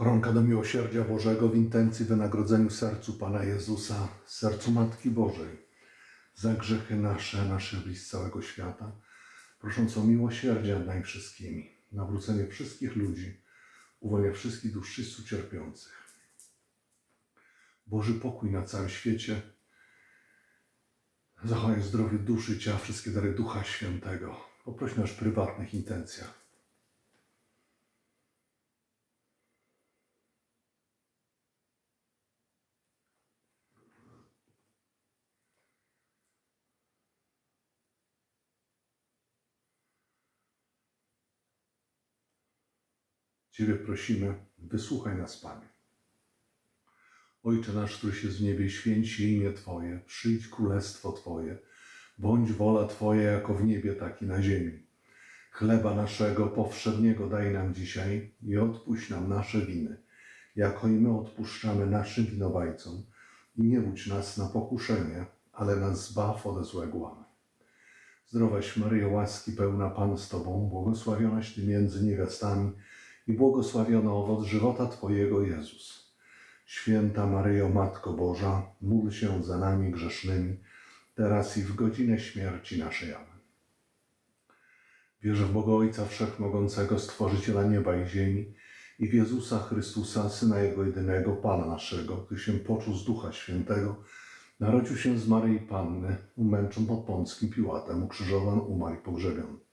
Koronka do miłosierdzia Bożego w intencji wynagrodzeniu sercu Pana Jezusa, sercu Matki Bożej, za grzechy nasze, nasze bliz całego świata, prosząc o miłosierdzie nad nami wszystkimi, nawrócenie wszystkich ludzi, uwolnienie wszystkich dusz wszyscy cierpiących. Boży pokój na całym świecie, zachowaj zdrowie duszy, ciała, wszystkie dary Ducha Świętego. Poprośmy o nasz prywatnych intencjach. Ciebie prosimy, wysłuchaj nas, Panie. Ojcze nasz, któryś jest w niebie, święć imię Twoje, przyjdź królestwo Twoje, bądź wola Twoja jako w niebie, tak i na ziemi. Chleba naszego powszedniego daj nam dzisiaj i odpuść nam nasze winy, jako i my odpuszczamy naszym winowajcom. I nie wódź nas na pokuszenie, ale nas zbaw ode złego. Zdrowaś Maryjo, łaski pełna Pan z Tobą, błogosławionaś Ty między niewiastami i błogosławiony owoc żywota Twojego Jezus. Święta Maryjo, Matko Boża, módl się za nami grzesznymi, teraz i w godzinę śmierci naszej. Amen. Wierzę w Boga Ojca Wszechmogącego, Stworzyciela nieba i ziemi i w Jezusa Chrystusa, Syna Jego jedynego, Pana naszego, który się począł z Ducha Świętego, narodził się z Maryi Panny, umęczon pod Pąckim Piłatem, ukrzyżowany, umarł i pogrzebiony.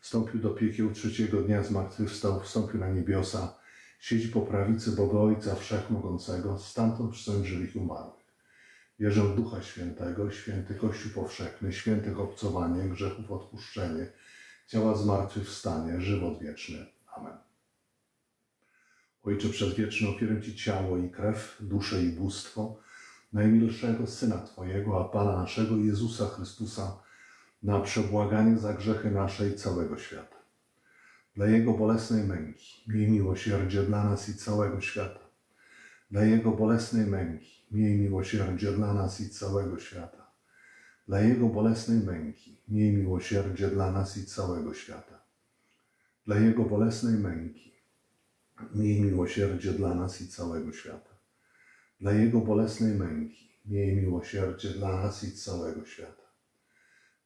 Wstąpił do piekieł trzeciego dnia, zmartwychwstał, wstąpił na niebiosa, siedzi po prawicy Boga Ojca Wszechmogącego, stamtąd przysądzi żywych umarłych. Wierzę w Ducha Świętego, święty Kościół powszechny, świętych obcowanie, grzechów odpuszczenie, ciała zmartwychwstanie, żywot wieczny. Amen. Ojcze przedwieczny, ofiarę Ci ciało i krew, duszę i bóstwo najmilszego Syna Twojego, a Pana naszego Jezusa Chrystusa, na przebłaganie za grzechy nasze i całego świata. Dla Jego bolesnej męki, miej miłosierdzie dla nas i całego świata. Dla Jego bolesnej męki, miej miłosierdzie dla nas i całego świata. Dla Jego bolesnej męki, miej miłosierdzie dla nas i całego świata. Dla Jego bolesnej męki, miej miłosierdzie dla nas i całego świata. Dla Jego bolesnej męki, miej miłosierdzie dla nas i całego świata.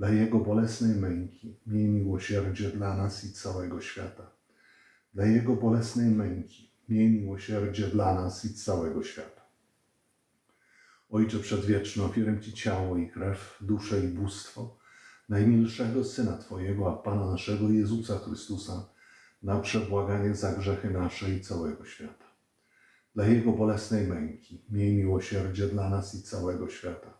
Dla Jego bolesnej męki, miej miłosierdzie dla nas i całego świata. Dla Jego bolesnej męki, miej miłosierdzie dla nas i całego świata. Ojcze Przedwieczny, ofiarę Ci ciało i krew, duszę i bóstwo najmilszego Syna Twojego, a Pana naszego Jezusa Chrystusa, na przebłaganie za grzechy nasze i całego świata. Dla Jego bolesnej męki, miej miłosierdzie dla nas i całego świata.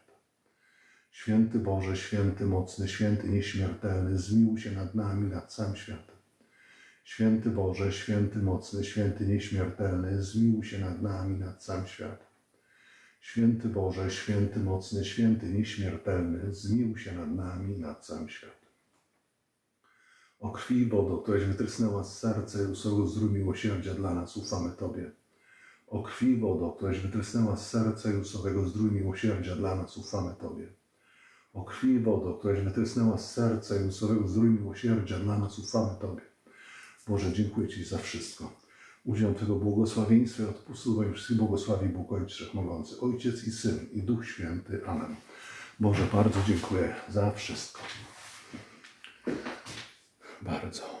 Święty Boże, święty mocny, święty nieśmiertelny, zmiłuj się nad nami, nad całym światem. Święty Boże, święty mocny, święty nieśmiertelny, zmiłuj się nad nami, nad całym światem. Święty Boże, święty mocny, święty nieśmiertelny, zmiłuj się nad nami, nad całym światem. O krwi wodo, któraś wytrysnęła z serca Jezusowego zdrój miłosierdzia dla nas, ufamy Tobie. O krwi wodo, któraś wytrysnęła z serca Jezusowego miłosierdzia dla nas, ufamy Tobie o krwi i wodo, któraś wytrysnęła z serca i łzowego zdrój miłosierdzia dla nas, no, no, ufamy Tobie. Boże, dziękuję Ci za wszystko. Udział Twojego błogosławieństwa i odpustu Twoim wszystkim błogosławi Bóg Ojciec Wszechmogący, Ojciec i Syn i Duch Święty. Amen. Boże, bardzo dziękuję za wszystko. Bardzo.